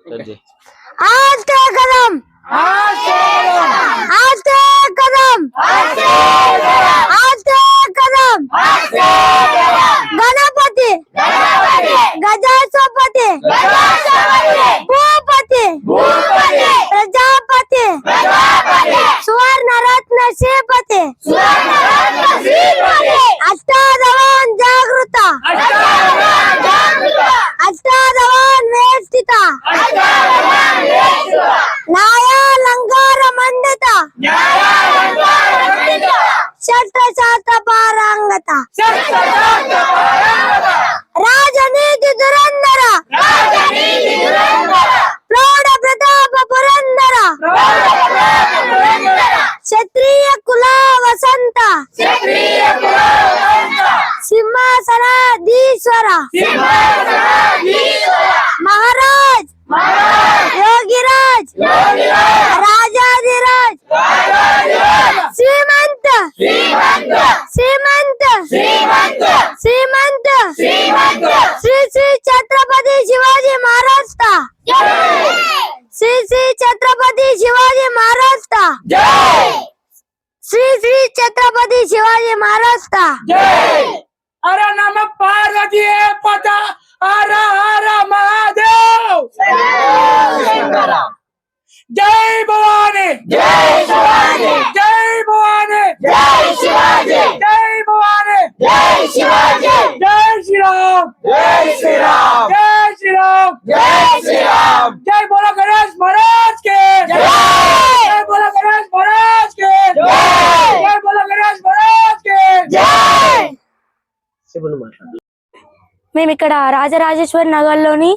आज के कदम। आज के कदम। आज कदम। आज कदम। गणपति। गजासपति। भूपति। प्रजापति। सुवर्ण रत्न श्रीपति अष्टाधवन सिंहासनाधीश्वर महाराज. योगीराज. राजाधिराज. श्रीमंत. श्रीमंत. श्रीमंत. श्री श्री छत्रपती शिवाजी महाराज का श्री श्री छत्रपती शिवाजी महाराज का श्री श्री छत्रपती शिवाजी महाराज का ara nama para de epata ara ara madeu Jai Bhavani Jai Shivaji Jai Bhavani Jai Shivaji Jai Bhavani Jai Shivaji Jai Shri Ram Jai Shri Ram Jai Shri Ram Jai Shri Ram Jai Bhola మేము ఇక్కడ రాజరాజేశ్వరి నగర్లోని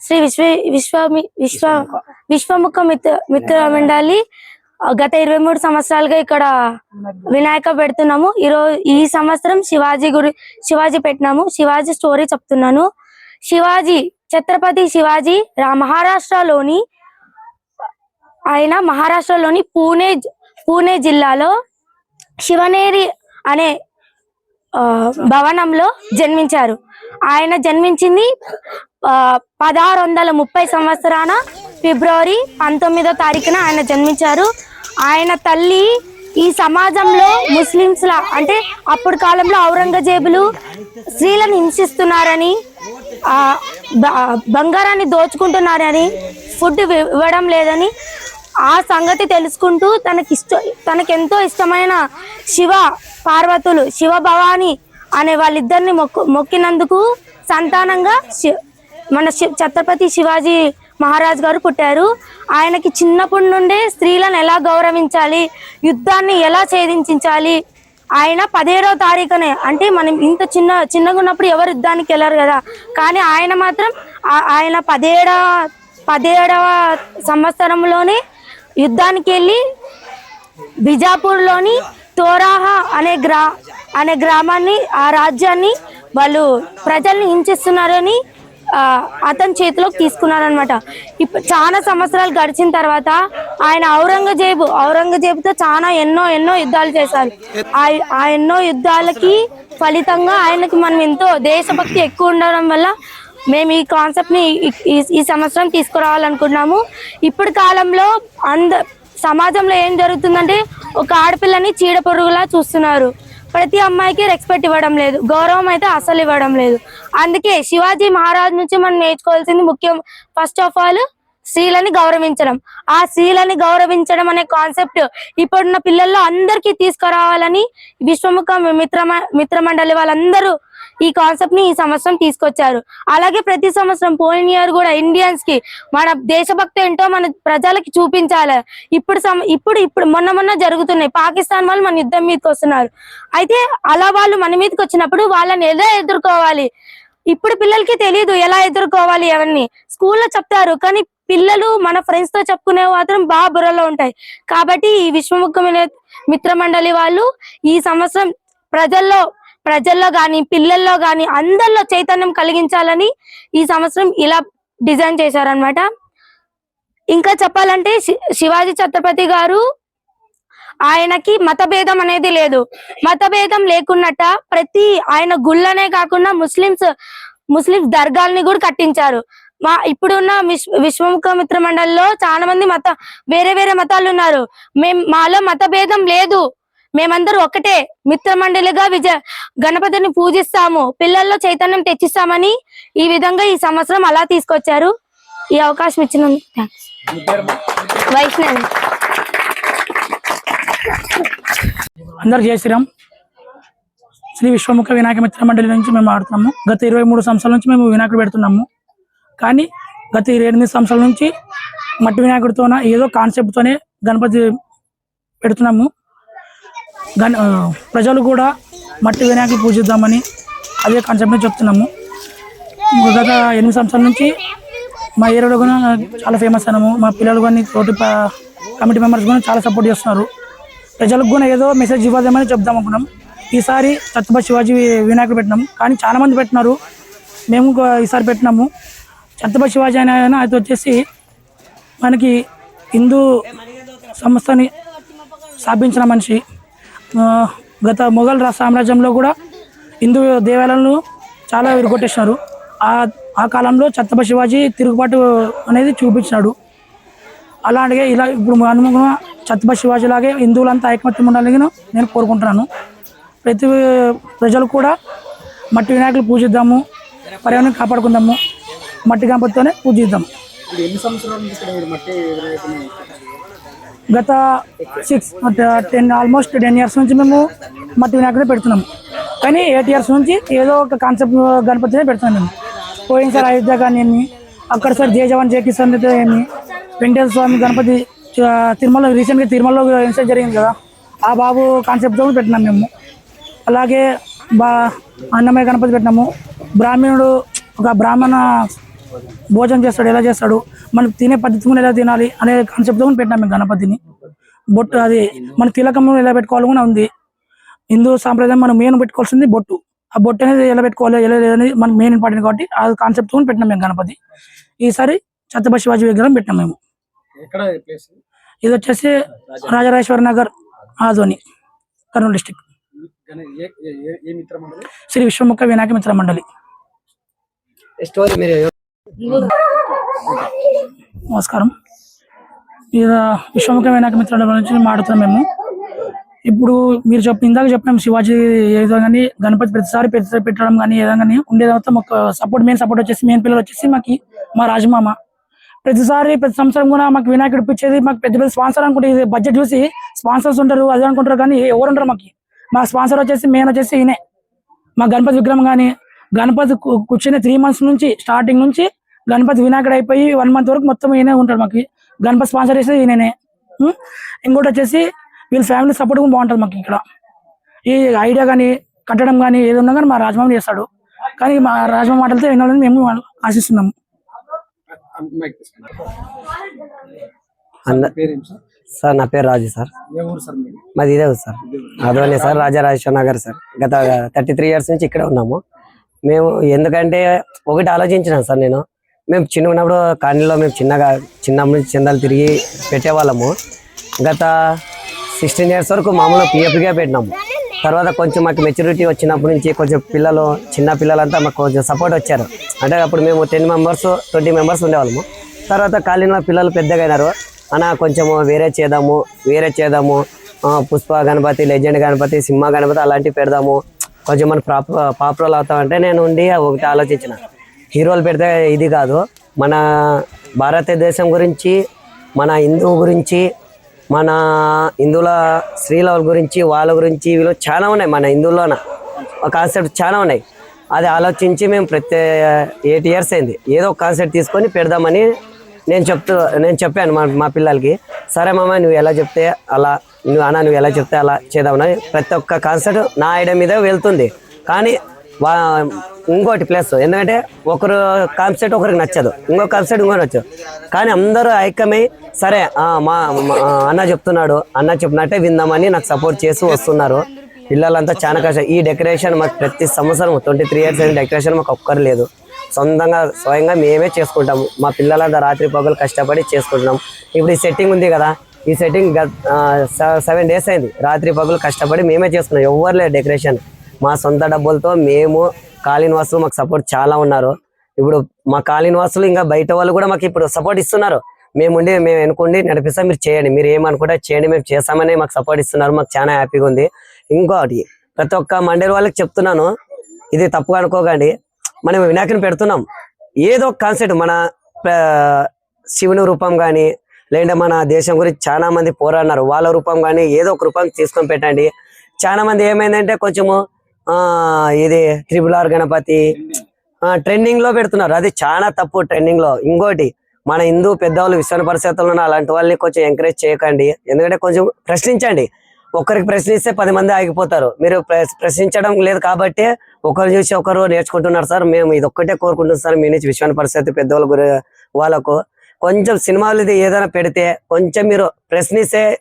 శ్రీ విశ్వ విశ్వ విశ్వ విశ్వముఖ మిత్ర మిత్ర మండలి గత ఇరవై మూడు సంవత్సరాలుగా ఇక్కడ వినాయక పెడుతున్నాము. ఈరోజు ఈ సంవత్సరం శివాజీ గురి శివాజీ పెట్టినాము. శివాజీ స్టోరీ చెప్తున్నాను. శివాజీ ఛత్రపతి శివాజీ రా- మహారాష్ట్రలోని ఆయన మహారాష్ట్రలోని పూణే పూణే జిల్లాలో శివనేరి అనే భవనంలో జన్మించారు. ఆయన జన్మించింది పదహారు వందల ముప్పై సంవత్సరాన ఫిబ్రవరి పంతొమ్మిదో తారీఖున ఆయన జన్మించారు. ఆయన తల్లి ఈ సమాజంలో ముస్లింస్ల అంటే అప్పుడు కాలంలో ఔరంగజేబులు స్త్రీలను హింసిస్తున్నారని బంగారాన్ని దోచుకుంటున్నారని ఫుడ్ ఇవ్వడం లేదని ఆ సంగతి తెలుసుకుంటూ తనకి ఇష్ట తనకెంతో ఇష్టమైన శివ పార్వతులు శివ భవాని అనే వాళ్ళిద్దరిని మొక్కు మొక్కినందుకు సంతానంగా శి- మన శి- ఛత్రపతి శివాజీ మహారాజ్ గారు పుట్టారు. ఆయనకి చిన్నప్పటి నుండే స్త్రీలను ఎలా గౌరవించాలి యుద్ధాన్ని ఎలా ఛేదించాలి ఆయన పదిహేడవ తారీఖునే అంటే మనం ఇంత చిన్న చిన్నగా ఉన్నప్పుడు ఎవరు యుద్ధానికి వెళ్ళరు కదా కానీ ఆయన మాత్రం ఆయన పదిహేడవ పదిహేడవ సంవత్సరంలోనే యుద్ధానికి వెళ్ళి బిజాపూర్లోని తోరాహా అనే గ్రా అనే గ్రామాన్ని ఆ రాజ్యాన్ని వాళ్ళు ప్రజల్ని హింసిస్తున్నారని అతని చేతిలోకి తీసుకున్నారనమాట ఇప్పుడు చాలా సంవత్సరాలు గడిచిన తర్వాత ఆయన ఔరంగజేబు ఔరంగజేబుతో చాలా ఎన్నో ఎన్నో యుద్ధాలు చేశారు. ఆ- ఆ ఎన్నో యుద్ధాలకి ఫలితంగా ఆయనకి మనం ఎంతో దేశభక్తి ఎక్కువ ఉండడం వల్ల మేము ఈ కాన్సెప్ట్ని ఈ- ఈ సంవత్సరం తీసుకురావాలనుకున్నాము ఇప్పుడు కాలంలో అంద సమాజంలో ఏం జరుగుతుందంటే ఒక ఆడపిల్లని చీడ పురుగులా చూస్తున్నారు. ప్రతి అమ్మాయికి రెస్పెక్ట్ ఇవ్వడం లేదు. గౌరవం అయితే అసలు ఇవ్వడం లేదు. అందుకే శివాజీ మహారాజ్ నుంచి మనం నేర్చుకోవాల్సింది ముఖ్యం ఫస్ట్ ఆఫ్ ఆల్ స్త్రీలని గౌరవించడం. ఆ స్త్రీలని గౌరవించడం అనే కాన్సెప్ట్ ఇప్పుడున్న పిల్లల్లో అందరికీ తీసుకురావాలని విశ్వముఖ మిత్ర మిత్రమండలి వాళ్ళందరూ ఈ కాన్సెప్ట్ని ఈ సంవత్సరం తీసుకొచ్చారు. అలాగే ప్రతి సంవత్సరం పోయిన ఇయర్ కూడా ఇండియన్స్కి మన దేశభక్తి ఏంటో మన ప్రజలకి చూపించాలి. ఇప్పుడు ఇప్పుడు ఇప్పుడు మొన్న మొన్న జరుగుతున్నాయి. పాకిస్తాన్ వాళ్ళు మన యుద్ధం మీదకి వస్తున్నారు. అయితే అలా వాళ్ళు మన మీదకి వచ్చినప్పుడు వాళ్ళని ఎలా ఎదుర్కోవాలి? ఇప్పుడు పిల్లలకి తెలియదు ఎలా ఎదుర్కోవాలి అవన్నీ. స్కూల్లో చెప్తారు కానీ పిల్లలు మన ఫ్రెండ్స్తో చెప్పుకునే మాత్రం బాగా బుర్రలో ఉంటాయి. కాబట్టి ఈ విశ్వముఖమైన మిత్ర మండలి వాళ్ళు ఈ సంవత్సరం ప్రజల్లో ప్రజల్లో కానీ పిల్లల్లో కానీ అందరిలో చైతన్యం కలిగించాలని ఈ సంవత్సరం ఇలా డిజైన్ చేశారనమాట ఇంకా చెప్పాలంటే శి- శివాజీ ఛత్రపతి గారు ఆయనకి మతభేదం అనేది లేదు. మతభేదం లేకున్నట్ట ప్రతి ఆయన గుళ్ళనే కాకుండా ముస్లిమ్స్ ముస్లిమ్స్ దర్గాల్ని కూడా కట్టించారు. మా ఇప్పుడున్న విశ్వ విశ్వముఖ మిత్ర మండలిలో చాలా మంది మత వేరే వేరే మతాలు ఉన్నారు మేము మాలో మతభేదం లేదు. మేమందరూ ఒకటే మిత్ర మండలిగా విజయ గణపతిని పూజిస్తాము. పిల్లల్లో చైతన్యం తెచ్చిస్తామని ఈ విధంగా ఈ సంవత్సరం అలా తీసుకొచ్చారు. ఈ అవకాశం ఇచ్చినందుకు థ్యాంక్స్ వైష్ణవి. అందరు జై శ్రీరామ్. శ్రీ విశ్వముఖ వినాయక మిత్ర మండలి నుంచి మేము ఆడుతున్నాము. గత ఇరవై మూడు సంవత్సరాల నుంచి మేము వినాయకుడు పెడుతున్నాము. కానీ గత ఇరవై ఎనిమిది సంవత్సరాల నుంచి మట్టి వినాయకుడితోన ఏదో కాన్సెప్ట్తోనే గణపతి పెడుతున్నాము. గణ ప్రజలు కూడా మట్టి వినాయకుడు పూజిద్దామని అదే కాన్సెప్ట్ని చెప్తున్నాము. గత ఎనిమిది సంవత్సరాల నుంచి మా ఏరియాలో కూడా చాలా ఫేమస్ అయినాము. మా పిల్లలు కానీ తోటి కమిటీ మెంబర్స్ కూడా చాలా సపోర్ట్ చేస్తున్నారు. ప్రజలకు కూడా ఏదో మెసేజ్ ఇవ్వదామని చెప్దాం అనుకున్నాం. ఈసారి ఛత్రపతి శివాజీ వినాయకుడు పెట్టినాం. కానీ చాలామంది పెట్టినారు. మేము ఈసారి పెట్టినాము. ఛత్రపతి శివాజీ అనే అయితే వచ్చేసి మనకి హిందూ సంస్థని స్థాపించిన మనిషి. గత మొఘల్ సామ్రాజ్యంలో కూడా హిందూ దేవాలయాలను చాలా విరగొట్టేసినారు ఆ ఆ కాలంలో ఛత్రపతి శివాజీ తిరుగుబాటు అనేది చూపించినాడు. అలాగే ఇలా ఇప్పుడు అనుగుణ ఛత్రపతి శివాజీ లాగే హిందువులంతా ఐకమత్యం ఉండాలని నేను కోరుకుంటున్నాను. ప్రతి ప్రజలు కూడా మట్టి వినాయకులు పూజిద్దాము పర్యావరణం కాపాడుకుందాము మట్టి గణపతితోనే పూజిద్దాము. గత six ten almost ten years నుంచి మేము మట్టి వినాయకుడే పెడుతున్నాము కానీ ఎయిట్ ఇయర్స్ నుంచి ఏదో ఒక కాన్సెప్ట్ గణపతినే పెడుతున్నాం మేము. పోయినసారి అయోధ్య కానీ అక్కడ సార్ జయ జవాన్ జయ కిసాన్ ఏమి వెంకటేశ్వర స్వామి గణపతి ఆ, తిరుమల రీసెంట్గా తిరుమలలో ఇన్సిడెంట్ జరిగింది కదా ఆ బాబు కాన్సెప్ట్తో పెట్టినాం మేము. అలాగే బా అన్నమయ్య గణపతి పెట్టినాము. బ్రాహ్మణుడు ఒక బ్రాహ్మణ భోజనం చేస్తాడు ఎలా చేస్తాడు మనం తినే పద్ధతి కూడా ఎలా తినాలి అనే కాన్సెప్ట్తో కూడా పెట్టినాం మేము గణపతిని. బొట్టు అది మన తిలకం ఎలా పెట్టుకోవాలి కూడా ఉంది. హిందూ సాంప్రదాయం మనం మెయిన్ పెట్టుకోవాల్సింది బొట్టు. ఆ బొట్టు అనేది ఎలా పెట్టుకోవాలి ఎలా అనేది మనకి మెయిన్ ఇంపార్టెంట్ కాబట్టి ఆ కాన్సెప్ట్ కూడా పెట్టినాం మేము గణపతి. ఈసారి ఛత్రపతి శివాజీ విగ్రహం పెట్టినాం మేము. ఇది వచ్చేసి రాజరాజేశ్వర నగర్ ఆదోని కర్నూలు డిస్టిక్ ఏ మిత్రం అంటే శ్రీ విశ్వముఖ వినాయక మిత్ర మండలి. స్టోరీ మీరు? నమస్కారం. ఇది విశ్వముఖ వినాయక మిత్ర నుంచి మాట్లాడుతున్నాం మేము. ఇప్పుడు మీరు చెప్పి ఇందాక చెప్పాము శివాజీ ఏదో కానీ గణపతి ప్రతిసారి ప్రతిసారి పెట్టడం కానీ ఏదో కానీ ఉండేది మొత్తం ఒక సపోర్ట్ మెయిన్ సపోర్ట్ వచ్చేసి మెయిన్ పిల్లలు వచ్చేసి మాకు మా రాజమామ. ప్రతిసారి ప్రతి సంవత్సరం కూడా మాకు వినాయకుడు ఇప్పించేది మాకు పెద్ద పెద్ద స్పాన్సర్ అనుకుంటే ఇది బడ్జెట్ చూసి స్పాన్సర్స్ ఉంటారు అది అనుకుంటారు కానీ ఎవరు ఉంటారు మాకు? మా స్పాన్సర్ వచ్చేసి మెయిన్ వచ్చేసి ఈయనే. మా గణపతి విగ్రహం కానీ గణపతి కూర్చునే త్రీ మంత్స్ నుంచి స్టార్టింగ్ నుంచి గణపతి వినాయకుడు అయిపోయి వన్ మంత్ వరకు మొత్తం ఈయనే ఉంటాడు మాకు. గణపతి స్పాన్సర్ చేసేది ఈయననే? ఇంకోటి వచ్చేసి వీళ్ళ ఫ్యామిలీ సపోర్ట్ కూడా బాగుంటుంది మాకు ఇక్కడ. ఈ ఐడియా కానీ కట్టడం కానీ ఏది ఉన్నా కానీ మా రాజమామ చేస్తాడు. కానీ మా రాజమామ మాటలతో వినాలని మేము ఆశిస్తున్నాము. సార్? నా పేరు రాజు సార్. మాది? ఇదే sir. అదోనే sir Rajarajeshwara Nagar sir. గత థర్టీ త్రీ ఇయర్స్ నుంచి ఇక్కడే ఉన్నాము. మేము ఎందుకంటే ఒకటి ఆలోచించినాం సార్ నేను. మేము చిన్న ఉన్నప్పుడు కాలనీలో మేము చిన్నగా చిన్నప్పటి నుంచి చందాలు తిరిగి పెట్టేవాళ్ళము. గత సిక్స్టీన్ ఇయర్స్ వరకు మామూలుగా పిఎఫ్గా పెట్టినాము. తర్వాత కొంచెం మాకు మెచ్యూరిటీ వచ్చినప్పటి నుంచి కొంచెం పిల్లలు చిన్న పిల్లలంతా మాకు కొంచెం సపోర్ట్ వచ్చారు. అంటే అప్పుడు మేము టెన్ మెంబర్స్ ట్వంటీ మెంబర్స్ ఉండేవాళ్ళము. తర్వాత కాలనీలో పిల్లలు పెద్దగా అయినారు. అన్న కొంచెము వేరే చేద్దాము వేరే చేద్దాము. పుష్ప గణపతి లెజెండ్ గణపతి సింహ గణపతి అలాంటివి పెడదాము. కొంచెం మన ప్రాప పాపులర్ అవుతామంటే నేను ఉండి ఒకటి ఆలోచించిన. హీరోలు పెడితే ఇది కాదు. మన భారతదేశం గురించి మన హిందువు గురించి మన హిందువుల స్త్రీల గురించి వాళ్ళ గురించి వీళ్ళు చాలా ఉన్నాయి మన హిందువులోన కాన్సెప్ట్ చాలా ఉన్నాయి. అది ఆలోచించి మేము ప్రతి ఎయిట్ ఇయర్స్ అయింది. ఏదో ఒక కాన్సెప్ట్ తీసుకొని పెడదామని నేను చెప్తూ నేను చెప్పాను మా మా పిల్లలకి సరే మామ నువ్వు ఎలా చెప్తే అలా నువ్వు అన్న నువ్వు ఎలా చెప్తే అలా చేద్దామని ప్రతి ఒక్క కాన్సెప్ట్ నా ఐడియా మీద వెళ్తుంది. కానీ ఇంకోటి ప్లస్ ఎందుకంటే ఒకరు కాన్సెప్ట్ ఒకరికి నచ్చదు. ఇంకో కాన్సెప్ట్ ఇంకో నచ్చదు. కానీ అందరూ ఐక్యమై సరే మా అన్న చెప్తున్నాడు అన్న చెప్పినట్టే విందామని నాకు సపోర్ట్ చేసి వస్తున్నారు. పిల్లలంతా చాలా కష్టం. ఈ డెకరేషన్ మాకు ప్రతి సంవత్సరం ట్వంటీ త్రీ ఇయర్స్ అయిన డెకరేషన్ మాకు ఒక్కరు లేదు. సొంతంగా స్వయంగా మేమే చేసుకుంటాము. మా పిల్లలంతా రాత్రి పగలు కష్టపడి చేసుకుంటున్నాం. ఇప్పుడు ఈ సెట్టింగ్ ఉంది కదా ఈ సెట్టింగ్ సెవెన్ డేస్ అయింది. రాత్రి పగలు కష్టపడి మేమే చేసుకున్నాం. ఎవరు లేదు డెకరేషన్. మా సొంత డబ్బులతో మేము కాళీనివాసులు మాకు సపోర్ట్ చాలా ఉన్నారు. ఇప్పుడు మా కాళీనివాసులు ఇంకా బయట వాళ్ళు కూడా మాకు ఇప్పుడు సపోర్ట్ ఇస్తున్నారు. మేము ఉండి మేము ఎన్నుకోండి నడిపిస్తాం మీరు చేయండి. మీరు ఏమనుకుంటే చేయండి మేము చేస్తామని మాకు సపోర్ట్ ఇస్తున్నారు. మాకు చాలా హ్యాపీగా ఉంది. ఇంకోటి ప్రతి ఒక్క మండలి వాళ్ళకి చెప్తున్నాను ఇది తప్పుగా అనుకోకండి. మనం వినాయకుని పెడుతున్నాం. ఏదో ఒక కాన్సెప్ట్ మన శివుని రూపం కానీ లేదంటే మన దేశం గురించి చాలా మంది పోరాడినారు. వాళ్ళ రూపం కానీ ఏదో ఒక రూపం తీసుకొని పెట్టండి. చాలా మంది ఏమైందంటే కొంచెము ఇది త్రిపుల్ ఆర్ గణపతి. ట్రెండింగ్లో పెడుతున్నారు. అది చాలా తప్పు ట్రెండింగ్లో. ఇంకోటి మన హిందూ పెద్దవాళ్ళు విశ్వన పరిస్థితుల్లో ఉన్న అలాంటి వాళ్ళని కొంచెం ఎంకరేజ్ చేయకండి. ఎందుకంటే కొంచెం ప్రశ్నించండి. ఒకరికి ప్రశ్నిస్తే పది మంది ఆగిపోతారు. మీరు ప్ర- ప్రశ్నించడం లేదు కాబట్టి ఒకరు చూసి ఒకరు నేర్చుకుంటున్నారు సార్. మేము ఇది ఒక్కటే కోరుకుంటున్నాం సార్. మీ నుంచి విశ్వన పరిస్థితి పెద్దవాళ్ళ గురి వాళ్ళకు కొంచెం సినిమాలు ఇది ఏదైనా పెడితే కొంచెం మీరు ప్రశ్నిస్తే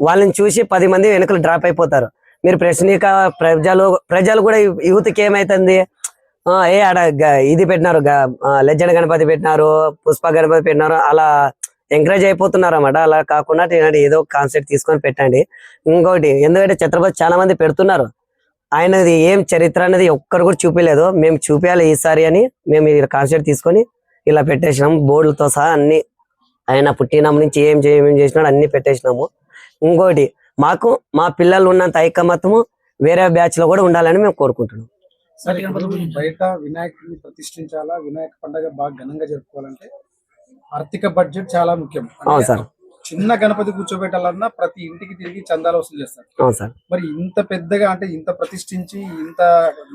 వాళ్ళని చూసి పది మంది వెనుకలు డ్రాప్ అయిపోతారు. మీరు ప్రశ్నిక ప్రజలు ప్రజలు కూడా యూత్కి ఏమైతుంది? ఆ, ఏ ఆడ ఇది పెట్టినారు లెజెండ్ గణపతి పెట్టినారు పుష్ప గణపతి పెట్టినారు అలా ఎంకరేజ్ అయిపోతున్నారు అన్నమాట. అలా కాకుండా ఇలాంటి ఏదో కాన్సెప్ట్ తీసుకొని పెట్టండి. ఇంకోటి ఎందుకంటే ఛత్రపతి చాలా మంది పెడుతున్నారు. ఆయనది ఏం చరిత్ర అనేది ఒక్కరు కూడా చూపించలేదు మేము చూపించాలి ఈసారి అని మేము ఈ కాన్సెప్ట్ తీసుకొని ఇలా పెట్టేసినాం. బోర్డులతో సహా అన్ని ఆయన పుట్టినప్పటి నుంచి ఏం చేయ ఏం చేసినాడు అన్ని పెట్టేసినాము. ఇంకోటి మాకు మా పిల్లలు ఉన్నంత ఐకమత్యము వేరే బ్యాచ్లో కూడా ఉండాలని మేము కోరుకుంటున్నాం. బయట వినాయకుడిని ప్రతిష్ఠించాలా? వినాయక పండుగ బాగా ఘనంగా జరుపుకోవాలంటే ఆర్థిక బడ్జెట్ చాలా ముఖ్యం. అవును సార్. చిన్న గణపతి కూర్చోబెట్టాలన్నా ప్రతి ఇంటికి తిరిగి చందాలు వసూలు చేస్తారు. అవును సార్. మరి ఇంత పెద్దగా అంటే ఇంత ప్రతిష్ఠించి ఇంత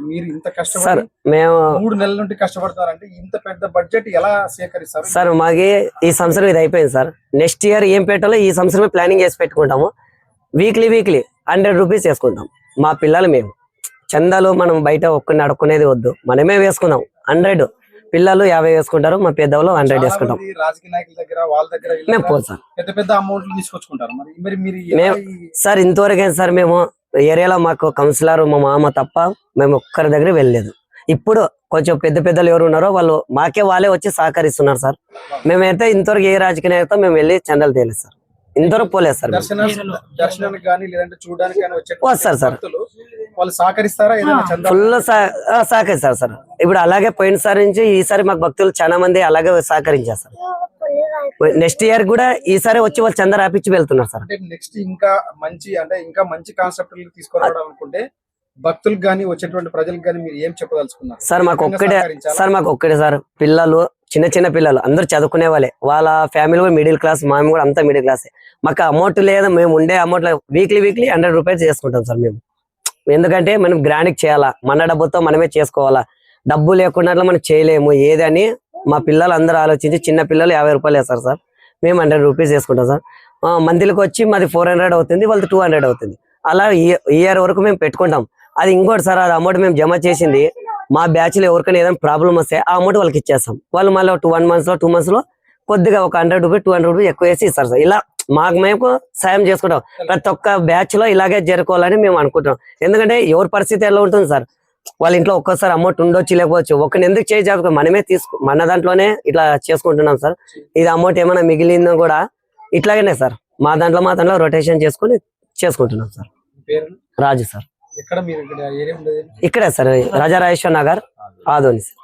మీరు ఇంత సార్ కష్టపడి మేము మూడు నెలల నుండి కష్టపడతారంటే ఇంత పెద్ద బడ్జెట్ ఎలా సేకరిస్తారు? సార్ మాకి ఈ సంవత్సరం ఇది అయిపోయింది సార్. నెక్స్ట్ ఇయర్ ఏం పెట్టాలో ఈ సంవత్సరమే ప్లానింగ్ చేసి పెట్టుకుంటాము. వీక్లీ వీక్లీ హండ్రెడ్ రూపీస్ వేసుకుంటాం. మా పిల్లలు మేము. చందాలు మనం బయట ఒక్కరిని అడుక్కునేది వద్దు. మనమే వేసుకుందాం హండ్రెడ్ పిల్లలు యాభై వేసుకుంటారు మా పెద్దవాళ్ళు హండ్రెడ్ వేసుకుంటాం. మంది రాజకీయ నాయకుల దగ్గర వాళ్ళ దగ్గర వీళ్ళ మేము సార్ పెద్ద పెద్ద తీసుకొచ్చుకుంటారు. సార్ ఇంతవరకే సార్ మేము ఏరియాలో మాకు కౌన్సిలర్ మా మామ తప్ప మేము ఒక్కరి దగ్గర వెళ్ళలేదు. ఇప్పుడు కొంచెం పెద్ద పెద్దలు ఎవరు ఉన్నారో వాళ్ళు మాకే వాళ్ళే వచ్చి సహకరిస్తున్నారు సార్. మేమైతే ఇంతవరకు ఏ రాజకీయ నాయకుతో మేము వెళ్ళి చందాలు తేలేదు సార్. ఇంతవరకు పోలేదు సార్ మేము. దర్శన దర్శనానికి కానీ లేదంటే చూడడానికి కానీ వచ్చే వస్తారు సార్. వాళ్ళు సహకరిస్తారా? ఫుల్ సహకరిస్తారు సార్. ఇప్పుడు అలాగే పోయినసారి నుంచి ఈసారి మాకు భక్తులు చాలా మంది అలాగే సహకరించారు సార్. నెక్స్ట్ ఇయర్ కూడా ఈసారి వచ్చి వాళ్ళు చందా రాపిచ్చి వెళ్తున్నారు సార్. అంటే నెక్స్ట్ ఇంకా మంచి అంటే ఇంకా మంచి కాన్సెప్ట్ తీసుకురావడం అనుకుంటే భక్తులకు కానీ వచ్చేటువంటి ప్రజలకు కానీ మీరు ఏం చెప్పదలుచుకున్నారు? సార్ మాకు ఒక్కటే? సార్ మాకు ఒక్కటే సార్. పిల్లలు చిన్న చిన్న పిల్లలు అందరూ చదువుకునే వాళ్ళే వాళ్ళ ఫ్యామిలీ కూడా మిడిల్ క్లాస్ మేము కూడా అంతా మిడిల్ క్లాస్ మాకు అమౌంట్ లేదా మేము ఉండే amount weekly weekly hundred rupees చేసుకుంటాం సార్ మేము. ఎందుకంటే మనం గ్రాండ్కి చేయాలా? మన డబ్బుతో మనమే చేసుకోవాలా? డబ్బు లేకుండా మనం చేయలేము. ఏదని మా పిల్లలు అందరూ ఆలోచించి చిన్న పిల్లలు యాభై రూపాయలు వేస్తారు సార్. మేము హండ్రెడ్ రూపీస్ వేసుకుంటాం సార్. మందిలకు వచ్చి మాది ఫోర్ హండ్రెడ్ అవుతుంది వాళ్ళది టూ హండ్రెడ్ అవుతుంది. అలా ఇయర్ వరకు మేము పెట్టుకుంటాం. అది ఇంకోటి సార్ అది అమౌంట్ మేము జమ చేసింది మా బ్యాచ్లో ఎవరికైనా ఏదైనా ప్రాబ్లం వస్తే ఆ అమౌంట్ వాళ్ళకి ఇచ్చేస్తాం. వాళ్ళు మళ్ళీ టూ వన్ మంత్స్లో టూ మంత్స్లో కొద్దిగా ఒక hundred rupee two hundred rupee ఎక్కువ వేసి ఇస్తారు సార్. ఇలా మాకు మేము సాయం చేసుకుంటాం. ప్రతి ఒక్క బ్యాచ్లో ఇలాగే జరుపుకోవాలని మేము అనుకుంటాం ఎందుకంటే ఎవరి పరిస్థితి ఎలా ఉంటుంది సార్? వాళ్ళ ఇంట్లో ఒక్కసారి అమౌంట్ ఉండొచ్చు లేకపోవచ్చు. ఒకరిని ఎందుకు చేయి జాబ్ మనమే తీసుకు మన దాంట్లోనే ఇట్లా చేసుకుంటున్నాం సార్. ఇది అమౌంట్ ఏమైనా మిగిలిందో కూడా ఇట్లాగనే సార్. మా దాంట్లో మా దాంట్లో రొటేషన్ చేసుకుని చేసుకుంటున్నాం సార్. రాజు సార్. ఎక్కడ మీరు ఇక్కడ ఏరియా ఉండేది? ఇక్కడే సార్ రాజారాజేశ్వర్ నగర్ ఆదోని సార్.